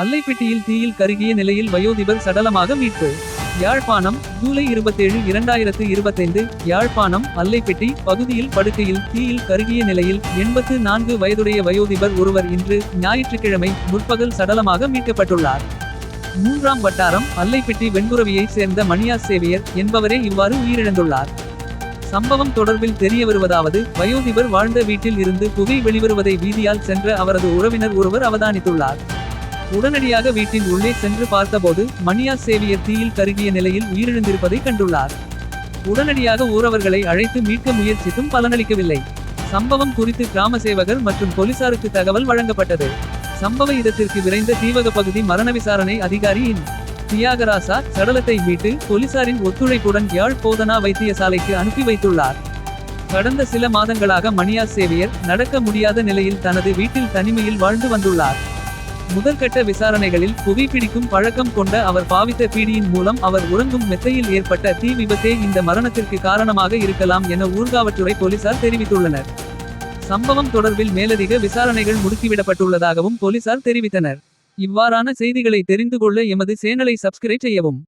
அல்லைப்பெட்டியில் தீயில் கருகிய நிலையில் வயோதிபர் சடலமாக மீட்பு. யாழ்ப்பாணம் ஜூலை இருபத்தேழு இரண்டாயிரத்து இருபத்தைந்து. யாழ்ப்பாணம் அல்லைப்பெட்டி பகுதியில் படுக்கையில் தீயில் கருகிய நிலையில் எண்பத்து நான்கு வயதுடைய வயோதிபர் ஒருவர் இன்று ஞாயிற்றுக்கிழமை முற்பகல் சடலமாக மீட்கப்பட்டுள்ளார். மூன்றாம் வட்டாரம் அல்லைப்பெட்டி வெண்குறவியைச் சேர்ந்த மணியா சேவியர் என்பவரே இவ்வாறு உயிரிழந்துள்ளார். சம்பவம் தொடர்பில் தெரிய வருவதாவது வயோதிபர் வாழ்ந்த வீட்டில் இருந்து புகை வெளிவருவதை வீதியால் சென்ற அவரது உறவினர் ஒருவர் அவதானித்துள்ளார். உடனடியாக வீட்டின் உள்ளே சென்று பார்த்தபோது மணியாஸ் சேவியர் தீயில் கருகிய நிலையில் உயிரிழந்திருப்பதை கண்டுள்ளார். உடனடியாக ஊரவர்களை அழைத்து மீட்க முயற்சித்தும் பலனளிக்கவில்லை. சம்பவம் குறித்து கிராம சேவகர் மற்றும் போலீசாருக்கு தகவல் வழங்கப்பட்டது. சம்பவ இடத்திற்கு விரைந்த தீவக பகுதி மரண விசாரணை அதிகாரி இன். தியாகராசா சடலத்தை மீட்டு போலீசாரின் ஒத்துழைப்புடன் யாழ் போதனா வைத்தியசாலைக்கு அனுப்பி வைத்துள்ளார். கடந்த சில மாதங்களாக மணியாஸ் சேவியர் நடக்க முடியாத நிலையில் தனது வீட்டில் தனிமையில் வாழ்ந்து வந்துள்ளார். முதற்கட்ட விசாரணைகளில் புகைப்பிடிக்கும் பழக்கம் கொண்ட அவர் பாவித்த பீடியின் மூலம் அவர் உறங்கும் மெத்தையில் ஏற்பட்ட தீ விபத்தே இந்த மரணத்திற்கு காரணமாக இருக்கலாம் என ஊர்காவற்றுறை போலீசார் தெரிவித்துள்ளனர். சம்பவம் தொடர்பில் மேலதிக விசாரணைகள் முடுக்கிவிடப்பட்டுள்ளதாகவும் போலீசார் தெரிவித்தனர். இவ்வாறான செய்திகளை தெரிந்து கொள்ள எமது சேனலை சப்ஸ்கிரைப் செய்யவும்.